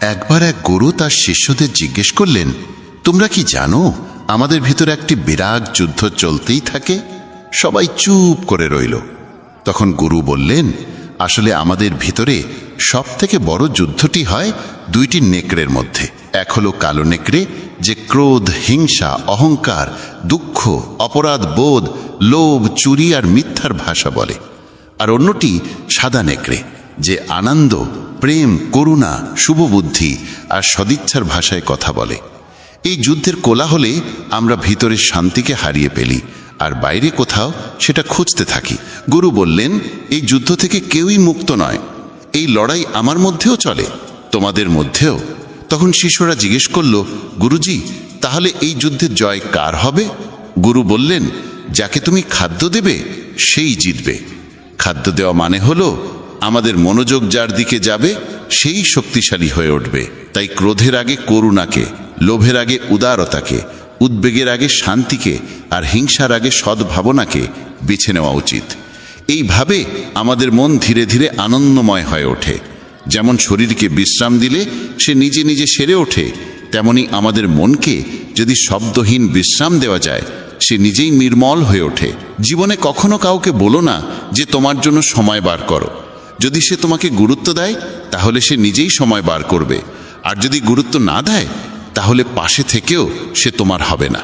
একবার এক গুরু তার শিষ্যদের জিজ্ঞেস করলেন, তোমরা কি জানো, আমাদের ভিতরে একটি বিরাট যুদ্ধ চলতেই থাকে? সবাই চুপ করে রইল। তখন গুরু বললেন, আসলে আমাদের ভিতরে সব থেকে বড় যুদ্ধটি হয় দুইটি নেকড়ের মধ্যে। এক হলো কালো নেকড়ে, যে ক্রোধ, হিংসা, অহংকার, দুঃখ, অপরাধ, বোধ, লোভ, চুরি আর মিথ্যার ভাষা বলে। আর অন্যটি সাদা নেকড়ে। যে আনন্দ, প্রেম, করুণা, শুভবুদ্ধি আর সদিচ্ছার ভাষায় কথা বলে। এই যুদ্ধের কোলাহলে আমরা ভিতরের শান্তিকে হারিয়ে ফেলি আর বাইরে কোথাও সেটা খুঁজতে থাকি। গুরু বললেন, এই যুদ্ধ থেকে কেউই মুক্ত নয়। এই লড়াই আমার মধ্যেও চলে, তোমাদের মধ্যেও। তখন শিষ্যরা জিজ্ঞেস করল, গুরুজি, তাহলে এই যুদ্ধের জয় কার হবে? গুরু বললেন, যাকে তুমি খাদ্য দেবে, সেই জিতবে। খাদ্য দেওয়া মানে হলো আমাদের মনোযোগ যার দিকে যাবে, সেই শক্তিশালী হয়ে উঠবে। তাই ক্রোধের আগে করুণাকে, লোভের আগে উদারতাকে, উদ্বেগের আগে শান্তিকে আর হিংসার আগে সদ্ভাবনাকে বেছে নেওয়া উচিত। এইভাবে আমাদের মন ধীরে ধীরে আনন্দময় হয়ে ওঠে। যেমন শরীরকে বিশ্রাম দিলে সে নিজে নিজে সেরে ওঠে, তেমনি আমাদের মনকে যদি শব্দহীন বিশ্রাম দেওয়া যায়, সে নিজেই নির্মল হয়ে ওঠে। জীবনে কখনো কাউকে বলো না যে তোমার জন্য সময় বার করো। যদি সে তোমাকে গুরুত্ব দেয়, তাহলে সে নিজেই সময় বার করবে। আর যদি গুরুত্ব না দেয়, তাহলে পাশে থেকেও সে তোমার হবে না।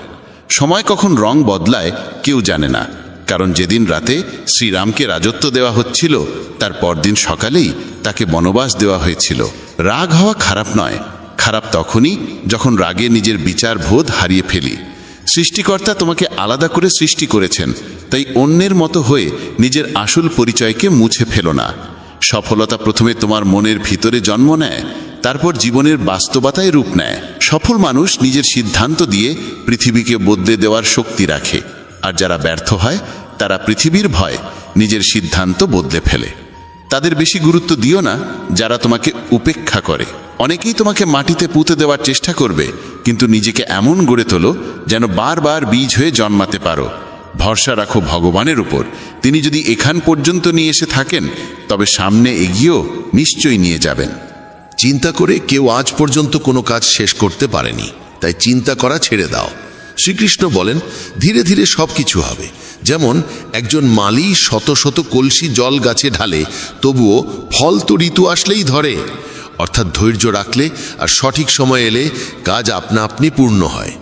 সময় কখন রং বদলায়, কেউ জানে না। কারণ যেদিন রাতে শ্রীরামকে রাজত্ব দেওয়া হচ্ছিল, তার পরদিন সকালেই তাকে বনবাস দেওয়া হয়েছিল। রাগ হওয়া খারাপ নয়। খারাপ তখনই যখন রাগে নিজের বিচার বোধ হারিয়ে ফেলি। সৃষ্টিকর্তা তোমাকে আলাদা করে সৃষ্টি করেছেন, তাই অন্যের মতো হয়ে নিজের আসল পরিচয়কে মুছে ফেলো না। সফলতা প্রথমে তোমার মনের ভিতরে জন্ম নেয়, তারপর জীবনের বাস্তবতায় রূপ নেয়। সফল মানুষ নিজের সিদ্ধান্ত দিয়ে পৃথিবীকে বদলে দেওয়ার শক্তি রাখে। আর যারা ব্যর্থ হয়, তারা পৃথিবীর ভয়, নিজের সিদ্ধান্ত বদলে ফেলে। তাদের বেশি গুরুত্ব দিও না, যারা তোমাকে উপেক্ষা করে। অনেকেই তোমাকে মাটিতে পুঁতে দেওয়ার চেষ্টা করবে, কিন্তু নিজেকে এমন গড়ে তোলো যেন বারবার বীজ হয়ে জন্মাতে পারো। ভরসা রাখো ভগবানের উপর। তিনি যদি এখান পর্যন্ত নিয়ে এসে থাকেন, তবে সামনে এগিয়েও নিশ্চয়ই নিয়ে যাবেন। চিন্তা করে কেউ আজ পর্যন্ত কোনো কাজ শেষ করতে পারেনি, তাই চিন্তা করা ছেড়ে দাও। শ্রীকৃষ্ণ বলেন, ধীরে ধীরে সব কিছু হবে। যেমন, একজন মালি শত শত কলসি জল গাছে ঢালে, তবুও ফল তো ঋতু আসলেই ধরে। অর্থাৎ ধৈর্য রাখলে আর সঠিক সময় এলে কাজ আপনা আপনি পূর্ণ হয়।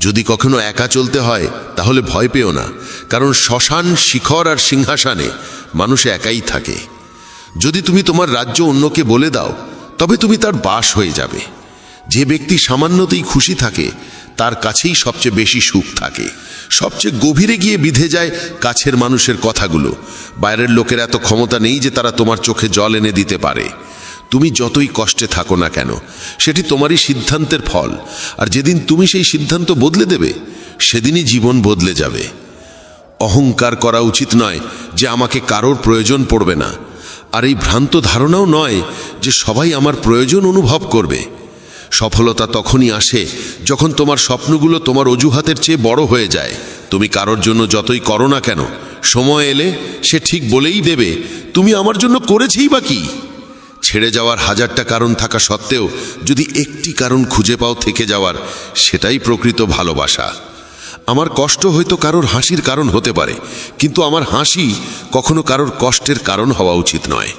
যদি কখনো একা চলতে হয়, তাহলে ভয় পেও না, কারণ শ্মশান, শিখর আর সিংহাসনে মানুষ একাই থাকে। যদি তুমি তোমার রাজ্য অন্যকে বলে দাও, তবে তুমি তার বাস হয়ে যাবে। যে ব্যক্তি সামান্যতেই খুশি থাকে, তার কাছেই সবচেয়ে বেশি সুখ থাকে। সবচেয়ে গভীরে গিয়ে বিধে যায় কাছের মানুষের কথাগুলো। বাইরের লোকের এত ক্ষমতা নেই যে তারা তোমার চোখে জল এনে দিতে পারে। তুমি যতই কষ্টে থাকো না কেন, সেটি তোমারই সিদ্ধান্তের ফল। আর যেদিন তুমি সেই সিদ্ধান্ত বদলে দেবে, সেদিনই জীবন বদলে যাবে। অহংকার করা উচিত নয় যে আমাকে কারোর প্রয়োজন পড়বে না। আর এই ভ্রান্ত ধারণাও নয় যে সবাই আমার প্রয়োজন অনুভব করবে। সফলতা তখনই আসে যখন তোমার স্বপ্নগুলো তোমার অজুহাতের চেয়ে বড় হয়ে যায়। তুমি কারোর জন্য যতই করো না কেন, সময় এলে সে ঠিক বলেই দেবে, তুমি আমার জন্য করেছেই বা কি? ছেড়ে যাওয়ার হাজারটা কারণ থাকা সত্ত্বেও যদি একটি কারণ খুঁজে পাও থেকে যাওয়ার, সেটাই প্রকৃত ভালোবাসা। আমার কষ্ট হয়তো কারোর হাসির কারণ হতে পারে, কিন্তু আমার হাসি কখনো কারোর কষ্টের কারণ হওয়া উচিত নয়।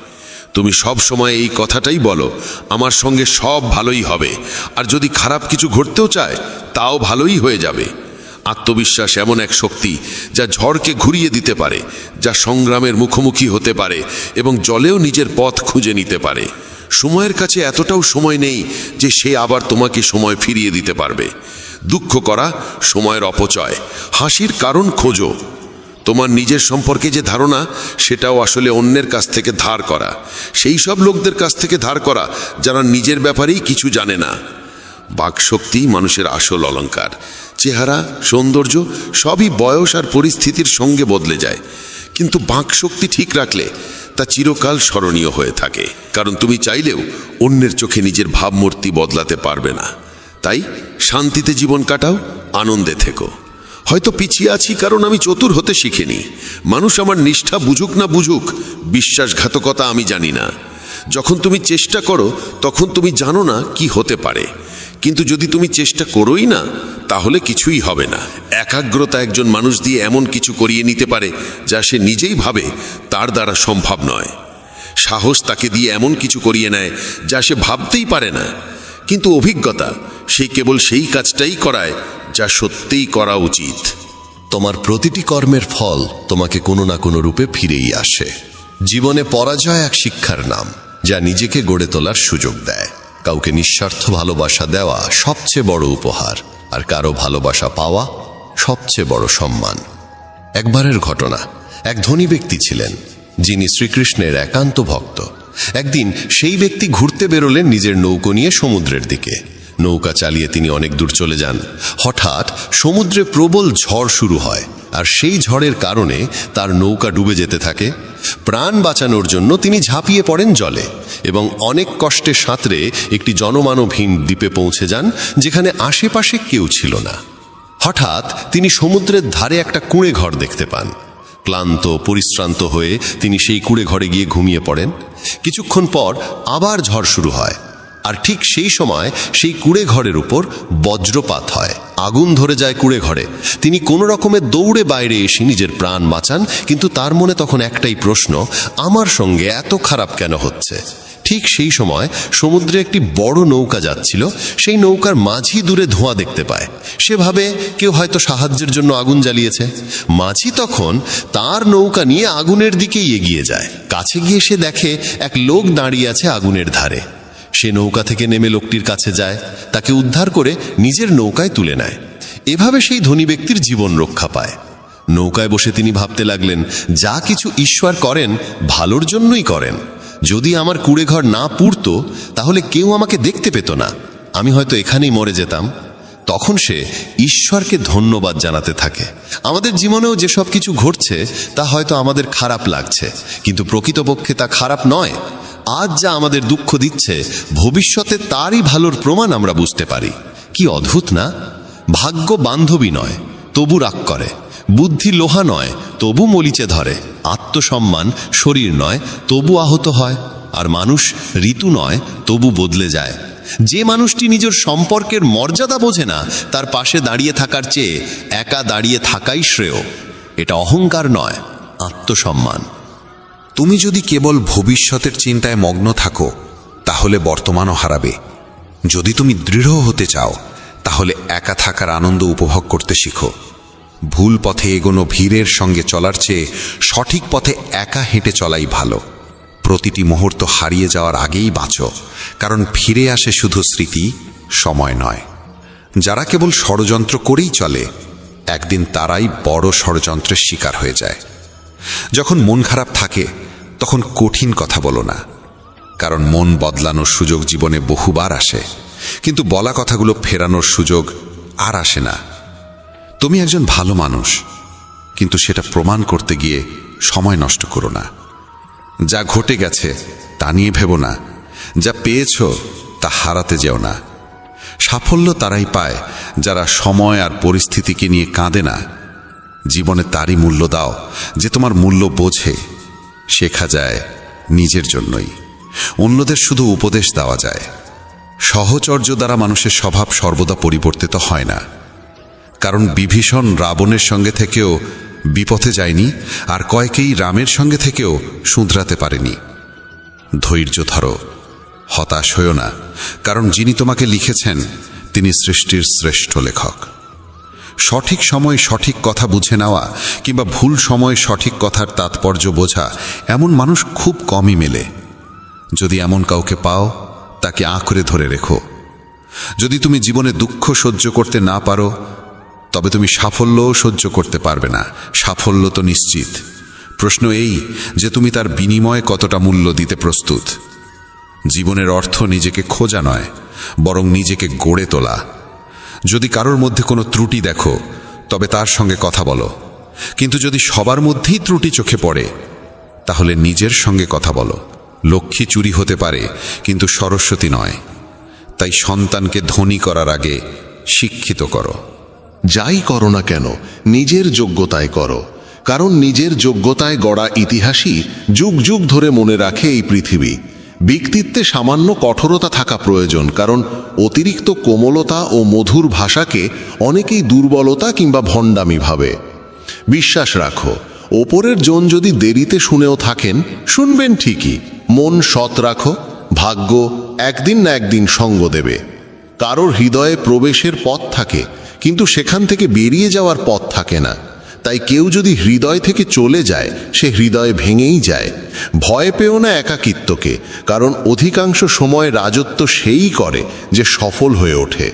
তুমি সব সময় এই কথাটাই বলো, আমার সঙ্গে সব ভালোই হবে, আর যদি খারাপ কিছু ঘটতেও চায়, তাও ভালোই হয়ে যাবে। আত্মবিশ্বাস এমন এক শক্তি যা ঝড়কে ঘুরিয়ে দিতে পারে, যা সংগ্রামের মুখোমুখি হতে পারে এবং জলেও নিজের পথ খুঁজে নিতে পারে। সময়ের কাছে এতটাও সময় নেই যে সে আবার তোমাকে সময় ফিরিয়ে দিতে পারবে। দুঃখ করা সময়ের অপচয়, হাসির কারণ খোঁজো। তোমার নিজের সম্পর্কে যে ধারণা, সেটাও আসলে অন্যের কাছ থেকে ধার করা। সেই সব লোকদের কাছ থেকে ধার করা যারা নিজের ব্যাপারেই কিছু জানে না। বাকশক্তি মানুষের আসল অলংকার চেহারা, সৌন্দর্য, সবই বয়স আর পরিস্থিতির সঙ্গে বদলে যায়। কিন্তু বাকশক্তি ঠিক রাখলে তা চিরকাল স্মরণীয় হয়ে থাকে। কারণ তুমি চাইলেও অন্যের চোখে নিজের ভাবমূর্তি বদলাতে পারবে না। তাই শান্তিতে জীবন কাটাও, আনন্দে থেকো। হয়তো পিছিয়ে আছি কারণ আমি চতুর হতে শিখিনি। মানুষ আমার নিষ্ঠা বুঝুক না বুঝুক, বিশ্বাসঘাতকতা আমি জানি না। যখন তুমি চেষ্টা করো, তখন তুমি জানো না কি হতে পারে। কিন্তু যদি তুমি চেষ্টা করোই না, তাহলে কিছুই হবে না। একাগ্রতা একজন মানুষ দিয়ে এমন কিছু করিয়ে নিতে পারে, যা সে নিজেই ভাবে তার দ্বারা সম্ভব নয়। সাহস তাকে দিয়ে এমন কিছু করিয়ে নেয়, যা সে ভাবতেই পারে না। কিন্তু অভিজ্ঞতা, সে কেবল সেই কাজটাই করায়, যা সত্যিই করা উচিত। তোমার প্রতিটি কর্মের ফল তোমাকে কোনো না কোনো রূপে ফিরেই আসে। জীবনে পরাজয় এক শিক্ষার নাম, যা নিজেকে গড়ে তোলার সুযোগ দেয়। কাউকে নিঃস্বার্থ ভালোবাসা দেওয়া সবচেয়ে বড় উপহার, আর কারও ভালোবাসা পাওয়া সবচেয়ে বড় সম্মান। একবারের ঘটনা, এক ধনী ব্যক্তি ছিলেন, যিনি শ্রীকৃষ্ণের একান্ত ভক্ত। একদিন সেই ব্যক্তি ঘুরতে বেরোলেন নিজের নৌকো নিয়ে সমুদ্রের দিকে। নৌকা চালিয়ে তিনি অনেক দূর চলে যান। হঠাৎ সমুদ্রে প্রবল ঝড় শুরু হয় আর সেই ঝড়ের কারণে তার নৌকা ডুবে যেতে থাকে। প্রাণ বাঁচানোর জন্য তিনি ঝাঁপিয়ে পড়েন জলে এবং অনেক কষ্টে সাঁতরে একটি জনমানবহীন দ্বীপে পৌঁছে যান, যেখানে আশেপাশে কেউ ছিল না। হঠাৎ তিনি সমুদ্রের ধারে একটা কুঁড়ে ঘর দেখতে পান। ক্লান্ত, পরিশ্রান্ত হয়ে তিনি সেই কুঁড়ে ঘরে গিয়ে ঘুমিয়ে পড়েন। কিছুক্ষণ পর আবার ঝড় শুরু হয়। আর ঠিক সেই সময় সেই কুঁড়ে ঘরের উপর বজ্রপাত হয়। আগুন ধরে যায় কুঁড়ে ঘরে। তিনি কোনো রকমের দৌড়ে বাইরে এসে নিজের প্রাণ বাঁচান, কিন্তু তার মনে তখন একটাই প্রশ্ন, আমার সঙ্গে এত খারাপ কেন হচ্ছে? ঠিক সেই সময় সমুদ্রে একটি বড় নৌকা যাচ্ছিল, সেই নৌকার মাঝি দূরে ধোঁয়া দেখতে পায়। সে ভাবে, কেউ হয়তো সাহায্যের জন্য আগুন জ্বালিয়েছে। মাঝি তখন তার নৌকা নিয়ে আগুনের দিকেই এগিয়ে যায়। কাছে গিয়ে সে দেখে, এক লোক দাঁড়িয়ে আছে আগুনের ধারে। সে নৌকা থেকে নেমে লোকটির কাছে যায়, তাকে উদ্ধার করে নিজের নৌকায় তুলে নেয়। এভাবে সেই ধনী ব্যক্তির জীবন রক্ষা পায়। নৌকায় বসে তিনি ভাবতে লাগলেন, যা কিছু ঈশ্বর করেন, ভালোর জন্যই করেন। যদি আমার কুড়েঘর না পুড়ত, তাহলে কেউ আমাকে দেখতে পেত না। আমি হয়তো এখানেই মরে যেতাম। তখন সে ঈশ্বরকে ধন্যবাদ জানাতে থাকে। আমাদের জীবনেও যেসব কিছু ঘটছে, তা হয়তো আমাদের খারাপ লাগছে, কিন্তু প্রকৃতপক্ষে তা খারাপ নয়। আজ যা আমাদের দুঃখ দিচ্ছে, ভবিষ্যতে তারই ভালোর প্রমাণ আমরা বুঝতে পারি। কি অদ্ভুত না? ভাগ্য বান্ধবী নয়, তবু রাগ করে। বুদ্ধি লোহা নয়, তবু মলিচে ধরে। আত্মসম্মান শরীর নয়, তবু আহত হয়। আর মানুষ ঋতু নয়, তবু বদলে যায়। যে মানুষটি নিজের সম্পর্কের মর্যাদা বোঝে না, তার পাশে দাঁড়িয়ে থাকার চেয়ে একা দাঁড়িয়ে থাকাই শ্রেয়। এটা অহংকার নয়, আত্মসম্মান। তুমি যদি কেবল ভবিষ্যতের চিন্তায় মগ্ন থাকো, তাহলে বর্তমানও হারাবে। যদি তুমি দৃঢ় হতে চাও, তাহলে একা থাকার আনন্দ উপভোগ করতে শিখো। ভুল পথে এগোনো ভিড়ের সঙ্গে চলার চেয়ে সঠিক পথে একা হেঁটে চলাই ভালো। প্রতিটি মুহূর্ত হারিয়ে যাওয়ার আগেই বাঁচো, কারণ ফিরে আসে শুধু স্মৃতি, সময় নয়। যারা কেবল ষড়যন্ত্র করেই চলে, একদিন তারাই বড় ষড়যন্ত্রের শিকার হয়ে যায়। যখন মন খারাপ থাকে, তখন কঠিন কথা বলো না, কারণ মন বদলানোর সুযোগ জীবনে বহুবার আসে, কিন্তু বলা কথাগুলো ফেরানোর সুযোগ আর আসে না। তুমি একজন ভালো মানুষ, কিন্তু সেটা প্রমাণ করতে গিয়ে সময় নষ্ট করো না। যা ঘটে গেছে তা নিয়ে ভেবো না। যা পেয়েছ তা হারাতে যেও না। সাফল্য তারাই পায় যারা সময় আর পরিস্থিতিকে নিয়ে কাঁদে না। জীবনে তারই মূল্য দাও যে তোমার মূল্য বোঝে। শেখা যায় নিজের জন্যই। অন্যদের শুধু উপদেশ দেওয়া যায়। সহচর্য দ্বারা মানুষের স্বভাব সর্বদা পরিবর্তিত হয় না। কারণ বিভীষণ রাবণের সঙ্গে থেকেও বিপথে যায়নি আর কয়েকেই রামের সঙ্গে থেকেও শুধরাতে পারেনি। ধৈর্য ধরো, হতাশ হইও না, কারণ যিনি তোমাকে লিখেছেন, তিনি সৃষ্টির শ্রেষ্ঠ লেখক। সঠিক সময় সঠিক কথা বুঝে নেওয়া কিংবা ভুল সময়ে সঠিক কথার তাৎপর্য বোঝা এমন মানুষ খুব কমই মেলে। যদি এমন কাউকে পাও, তাকে আঁকড়ে ধরে রেখো। যদি তুমি জীবনে দুঃখ সহ্য করতে না পারো তবে তুমি সাফল্যও সহ্য করতে পারবে না। সাফল্য তো নিশ্চিত। প্রশ্ন এই যে তুমি তার বিনিময়ে কতটা মূল্য দিতে প্রস্তুত। জীবনের অর্থ নিজেকে খোঁজা নয়, বরং নিজেকে গড়ে তোলা। যদি কারোর মধ্যে কোনো ত্রুটি দেখো, তবে তার সঙ্গে কথা বলো। কিন্তু যদি সবার মধ্যেই ত্রুটি চোখে পড়ে, তাহলে নিজের সঙ্গে কথা বলো। লক্ষ্মী চুরি হতে পারে, কিন্তু সরস্বতী নয়। তাই সন্তানকে ধনী করার আগে শিক্ষিত করো। যাই করো না কেন, নিজের যোগ্যতায় করো। কারণ নিজের যোগ্যতায় গড়া ইতিহাসই যুগ যুগ ধরে মনে রাখে এই পৃথিবী। ব্যক্তিত্বে সামান্য কঠোরতা থাকা প্রয়োজন, কারণ অতিরিক্ত কোমলতা ও মধুর ভাষাকে অনেকেই দুর্বলতা কিংবা ভণ্ডামি ভাবে। বিশ্বাস রাখো, ওপরের জন যদি দেরিতে শুনেও থাকেন, শুনবেন ঠিকই। মন সৎ রাখো, ভাগ্য একদিন না একদিন সঙ্গ দেবে। কারোর হৃদয়ে প্রবেশের পথ থাকে কিন্তু সেখান থেকে বেরিয়ে যাওয়ার পথ থাকে না। তাই কেউ যদি হৃদয় থেকে চলে যায়, সে হৃদয় ভেঙেই যায়। ভয় পেও না একাকিত্বকে, কারণ অধিকাংশ সময় রাজত্ব সেই করে যে সফল হয়ে ওঠে।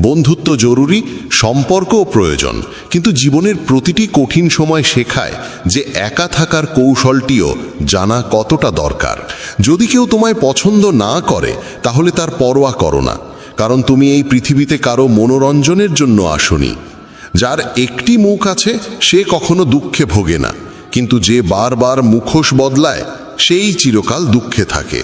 বন্ধুত্ব জরুরি, সম্পর্কও প্রয়োজন, কিন্তু জীবনের প্রতিটি কঠিন সময় শেখায় যে একা থাকার কৌশলটিও জানা কতটা দরকার। যদি কেউ তোমায় পছন্দ না করে, তাহলে তার পরোয়া করো না। কারণ তুমি এই পৃথিবীতে কারও মনোরঞ্জনের জন্য আসনি। যার একটি মুখ আছে, সে কখনো দুঃখে ভোগে না, কিন্তু যে বারবার মুখোশ বদলায়, সেই চিরকাল দুঃখে থাকে।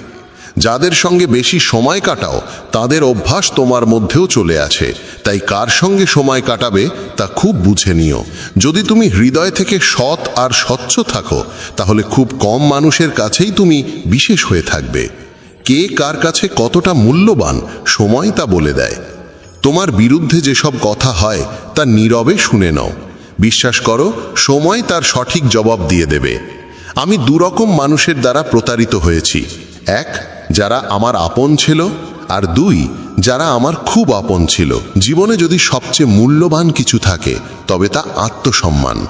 যাদের সঙ্গে বেশি সময় কাটাও, তাদের অভ্যাস তোমার মধ্যেও চলে আছে। তাই কার সঙ্গে সময় কাটাবে, তা খুব বুঝে নিও। যদি তুমি হৃদয় থেকে সৎ আর স্বচ্ছ থাকো, তাহলে খুব কম মানুষের কাছেই তুমি বিশেষ হয়ে থাকবে। কে কার কাছে কতটা মূল্যবান, সময় তা বলে দেয়। তোমার বিরুদ্ধে যেসব কথা হয়, তা নীরবে শুনে নাও। বিশ্বাস করো, সময় তার সঠিক জবাব দিয়ে দেবে। আমি দুরকম মানুষের দ্বারা প্রতারিত হয়েছি। এক, যারা আমার আপন ছিল, আর দুই, যারা আমার খুব আপন ছিল। জীবনে যদি সবচেয়ে মূল্যবান কিছু থাকে, তবে তা আত্মসম্মান।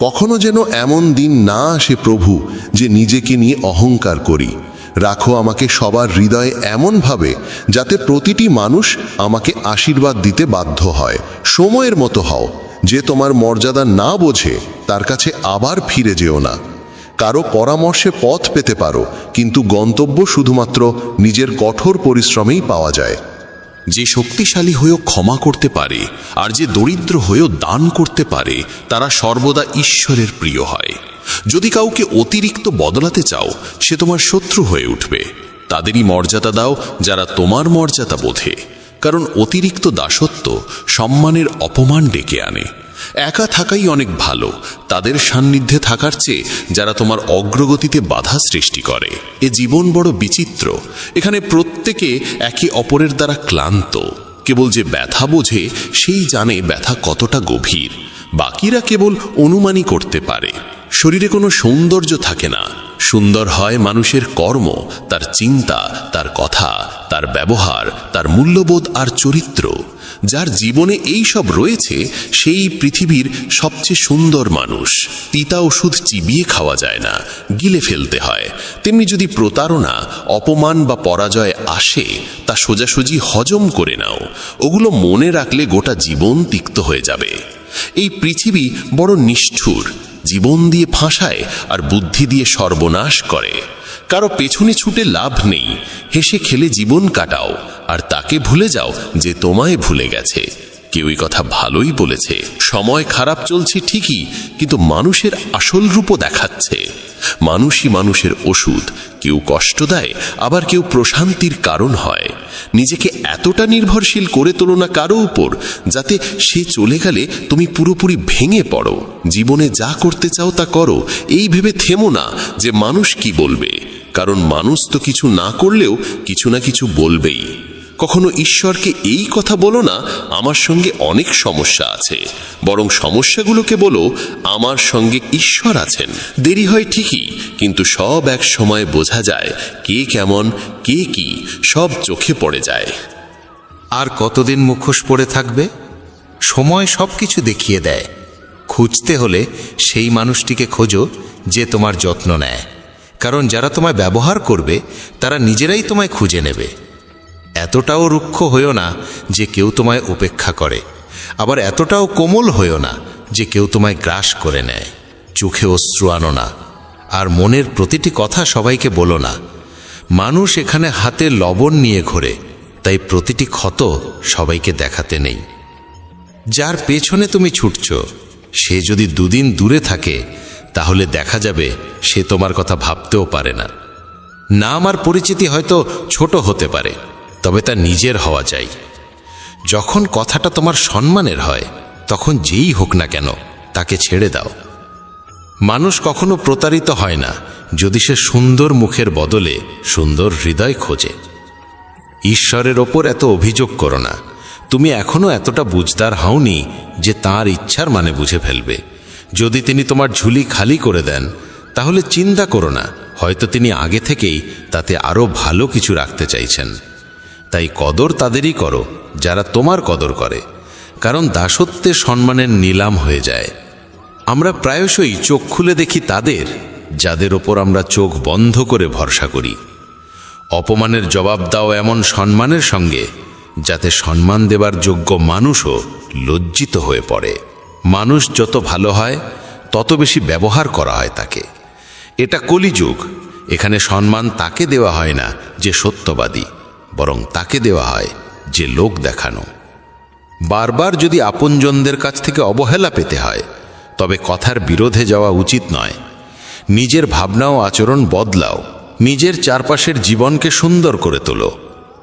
কখনো যেন এমন দিন না আসে প্রভু, যে নিজেকে নিয়ে অহংকার করি। রাখো আমাকে সবার হৃদয়ে এমনভাবে যাতে প্রতিটি মানুষ আমাকে আশীর্বাদ দিতে বাধ্য হয়। সময়ের মতো হও। যে তোমার মর্যাদা না বোঝে, তার কাছে আবার ফিরে যেও না। কারও পরামর্শে পথ পেতে পারো, কিন্তু গন্তব্য শুধুমাত্র নিজের কঠোর পরিশ্রমেই পাওয়া যায়। যে শক্তিশালী হয়েও ক্ষমা করতে পারে, আর যে দরিদ্র হয়েও দান করতে পারে, তারা সর্বদা ঈশ্বরের প্রিয় হয়। যদি কাউকে অতিরিক্ত বদলাতে চাও, সে তোমার শত্রু হয়ে উঠবে। তাদেরই মর্যাদা দাও যারা তোমার মর্যাদা বোধে। কারণ অতিরিক্ত দাসত্ব সম্মানের অপমান ডেকে আনে। একা থাকাই অনেক ভালো। তাদের সান্নিধ্যে থাকার চেয়ে যারা তোমার অগ্রগতিতে বাধা সৃষ্টি করে। এ জীবন বড় বিচিত্র। এখানে প্রত্যেকে একে অপরের দ্বারা ক্লান্ত। কেবল যে ব্যথা বোঝে, সেই জানে ব্যথা কতটা গভীর। বাকিরা কেবল অনুমানই করতে পারে। শরীরে কোনো সৌন্দর্য থাকে না। সুন্দর হয় মানুষের কর্ম, তার চিন্তা, তার কথা, তার ব্যবহার, তার মূল্যবোধ আর চরিত্র। যার জীবনে এই সব রয়েছে, সেই পৃথিবীর সবচেয়ে সুন্দর মানুষ। তিতা ওষুধ চিবিয়ে খাওয়া যায় না, গিলে ফেলতে হয়। তেমনি যদি প্রতারণা, অপমান বা পরাজয় আসে, তা সোজাসুজি হজম করে নাও। ওগুলো মনে রাখলে গোটা জীবন তিক্ত হয়ে যাবে। এই পৃথিবী বড় নিষ্ঠুর জীবন দিয়ে ফাঁসায় আর বুদ্ধি দিয়ে সর্বনাশ করে। কারও পেছনে ছুটে লাভ নেই। হেসে খেলে জীবন কাটাও, আর তাকে ভুলে যাও যে তোমায় ভুলে গেছে। কেউই কথা ভালোই বলেছে। সময় খারাপ চলছে ঠিকই, কিন্তু মানুষের আসল রূপও দেখাচ্ছে। মানুষই মানুষের ওষুধ, কেউ কষ্ট দেয়, আবার কেউ প্রশান্তির কারণ হয়। নিজেকে এতটা নির্ভরশীল করে তোলো না কারও উপর, যাতে সে চলে গেলে তুমি পুরোপুরি ভেঙে পড়ো। জীবনে যা করতে চাও তা করো, এই ভেবে থেমো না যে মানুষ কি বলবে। কারণ মানুষ তো কিছু না করলেও কিছু না কিছু বলবেই। কখনো ঈশ্বরকে এই কথা বলো না, আমার সঙ্গে অনেক সমস্যা আছে। বরং সমস্যাগুলোকে বলো, আমার সঙ্গে ঈশ্বর আছেন। দেরি হয় ঠিকই, কিন্তু সব এক সময় বোঝা যায়, কে কেমন, কে কি, সব চোখে পড়ে যায়। আর কতদিন মুখোশ পড়ে থাকবে? সময় সব কিছু দেখিয়ে দেয়। খুঁজতে হলে সেই মানুষটিকে খোঁজো যে তোমার যত্ন নেয়। কারণ যারা তোমায় ব্যবহার করবে, তারা নিজেরাই তোমায় খুঁজে নেবে। এতটাও রুক্ষ হইও না যে কেউ তোমায় উপেক্ষা করে। আবার এতটাও কোমল হইও না যে কেউ তোমায় গ্রাস করে নেয়। চোখে অশ্রু আনো না, আর মনের প্রতিটি কথা সবাইকে বলো না। মানুষ এখানে হাতে লবণ নিয়ে ঘোরে, তাই প্রতিটি ক্ষত সবাইকে দেখাতে নেই। যার পেছনে তুমি ছুটছ, সে যদি দুদিন দূরে থাকে, তাহলে দেখা যাবে সে তোমার কথা ভাবতেও পারে না। নাম আর পরিচিতি হয়তো ছোট হতে পারে তবে তা নিজের হওয়া চাই। যখন কথাটা তোমার সম্মানের হয়, তখন যেই হোক না কেন, তাকে ছেড়ে দাও। মানুষ কখনো প্রতারিত হয় না, যদি সে সুন্দর মুখের বদলে সুন্দর হৃদয় খোঁজে। ঈশ্বরের ওপর এত অভিযোগ করো না। তুমি এখনও এতটা বুঝদার হওনি যে তার ইচ্ছার মানে বুঝে ফেলবে। যদি তিনি তোমার ঝুলি খালি করে দেন, তাহলে চিন্তা করো না, হয়তো তিনি আগে থেকেই তাতে আরও ভালো কিছু রাখতে চাইছেন। তাই কদর তাদেরই করো, যারা তোমার কদর করে, কারণ দাসত্বে সম্মানের নিলাম হয়ে যায়। আমরা প্রায়শই চোখ খুলে দেখি তাদের, যাদের ওপর আমরা চোখ বন্ধ করে ভরসা করি। অপমানের জবাব দাও এমন সম্মানের সঙ্গে, যাতে সম্মান দেবার যোগ্য মানুষও লজ্জিত হয়ে পড়ে। মানুষ যত ভালো হয়, তত বেশি ব্যবহার করা হয় তাকে। এটা কলিযুগ, এখানে সম্মান তাকে দেওয়া হয় না, যে সত্যবাদী। বরং তাকে দেওয়া হয় যে লোক দেখানো। বারবার যদি আপনজনদের কাছ থেকে অবহেলা পেতে হয়, তবে কথার বিরোধে যাওয়া উচিত নয়। নিজের ভাবনা ও আচরণ বদলাও। নিজের চারপাশের জীবনকে সুন্দর করে তোলো।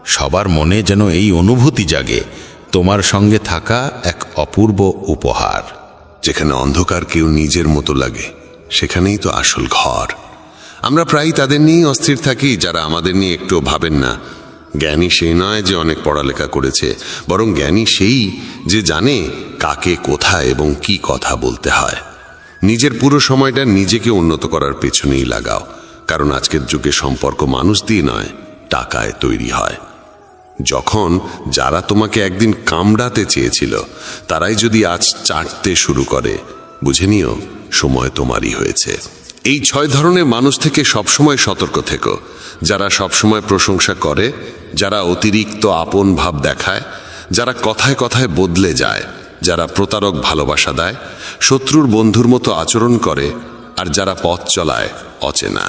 সবার মনে যেন এই অনুভূতি জাগে, তোমার সঙ্গে থাকা এক অপূর্ব উপহার। যেখানে অন্ধকার কেউ নিজের মতো লাগে, সেখানেই তো আসল ঘর। আমরা প্রায়ই তাদের নিয়েই অস্থির থাকি, যারা আমাদের নিয়ে একটু ভাবেন না। জ্ঞানী সেই নয় যে অনেক পড়ালেখা করেছে, বরং জ্ঞানী সেই যে জানে কাকে কোথায় এবং কি কথা বলতে হয়। নিজের পুরো সময়টা নিজেকে উন্নত করার পেছনেই লাগাও, কারণ আজকের যুগে সম্পর্ক মানুষ দিয়ে নয়, টাকায় তৈরি হয়। যখন যারা তোমাকে একদিন কামড়াতে চেয়েছিল, তারাই যদি আজ চাটতে শুরু করে, বুঝে নিও, সময় তোমারই হয়েছে। এই ছয় ধরনের মানুষ থেকে সবসময় সতর্ক থেকো। যারা সবসময় প্রশংসা করে, যারা অতিরিক্ত আপন ভাব দেখায়, যারা কথায় কথায় বদলে যায়, যারা প্রতারক ভালোবাসা দেয়, শত্রুর বন্ধুর মতো আচরণ করে, আর যারা পথ চলায় অচেনা।